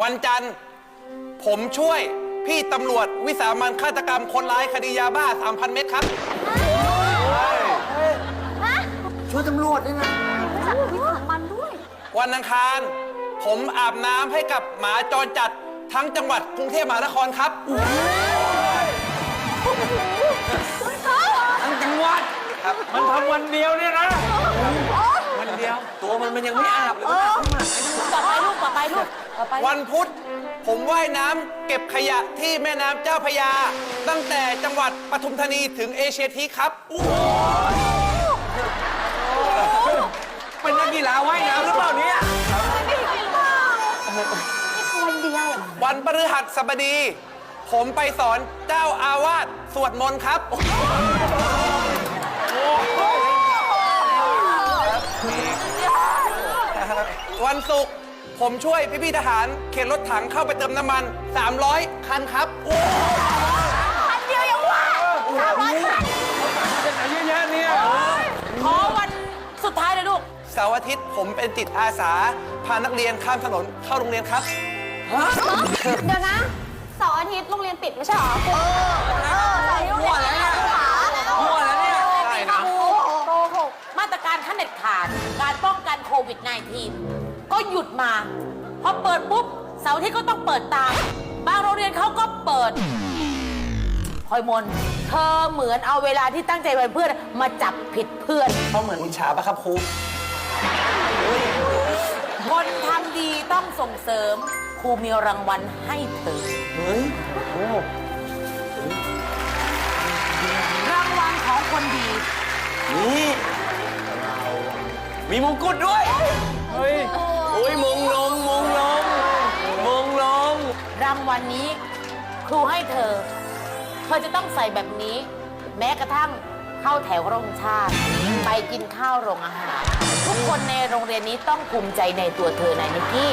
วันจันทร์ ผมช่วยพี่ตำรวจวิสามันฆาตกรรมคนร้ายคดียาบ้า 3,000 เม็ดครับ ช่วยตำรวจด้วยนะจับวิสามันด้วย วันอังคาร ผมอาบน้ำให้กับหมาจรจัดทั้งจังหวัดกรุงเทพมหานครครับ ทั้งจังหวัด มันทำวันเดียวเนี่ยนะวัน เดียว ตัวมันมันยังไม่อาบเลยต่อไปลูกต่อไปลูกต่อไปวันพุธผมว่ายน้ำเก็บขยะที่แม่น้ำเจ้าพระยา ตั้งแต่จังหวัดปทุมธานีถึงเอเชียทีครับเป็นนักกีฬาว่ายน้ำหรือเปล่าเนี่ยวันเดียววันพฤหัสบดี ผมไปสอนเจ้าอาวาสสวดมนต์ครับ วันศุกร์ผมช่วยพี่ๆทหารเข็นรถถังเข้าไปเติมน้ำมัน 300 คันครับวันเดียวยังว่าสามร้อยคันเป็นอะไรเยอะแยะเนี่ยขอวันสุดท้ายเลยลูกเสาร์อาทิตย์ผมเป็นจิตอาสา พานักเรียนข้ามถนนเข้าโรงเรียนครับเดี๋ยวนะเสาร์อาทิตย์โรงเรียนปิดไม่ใช่เหรอครูเออเสาร์อาทิตย์โรงเรียนปิดนะมั่วแล้วเนี่ยได้นะโกหกมาตรการขั้นเด็ดขาดการป้องกันโควิด -19 ก็หยุดมา พอเปิดปุ๊บเสาร์อาที่ก็ต้องเปิดตามบางโรงเรียนเขาก็เปิดพลอยมนเธอเหมือนเอาเวลาที่ตั้งใจเป็นเพื่อนมาจับผิดเพื่อน เขาเหมือนอิจฉาปะครับครูคนทำดีต้องส่งเสริมครูมีรางวัลให้เธอ เฮ้ยรางวัลของคนดี นี่ มีมงกุฎด้วย เฮ้ยโอ้ยมงลงมงลงมงลง รางวัลนี้ครูให้เธอ เธอจะต้องใส่แบบนี้ แม้กระทั่งเข้าแถวโรงชาติ ไปกินข้าวโรงอาหาร ทุกคนในโรงเรียนนี้ต้องภูมิใจในตัวเธอนะนิกกี้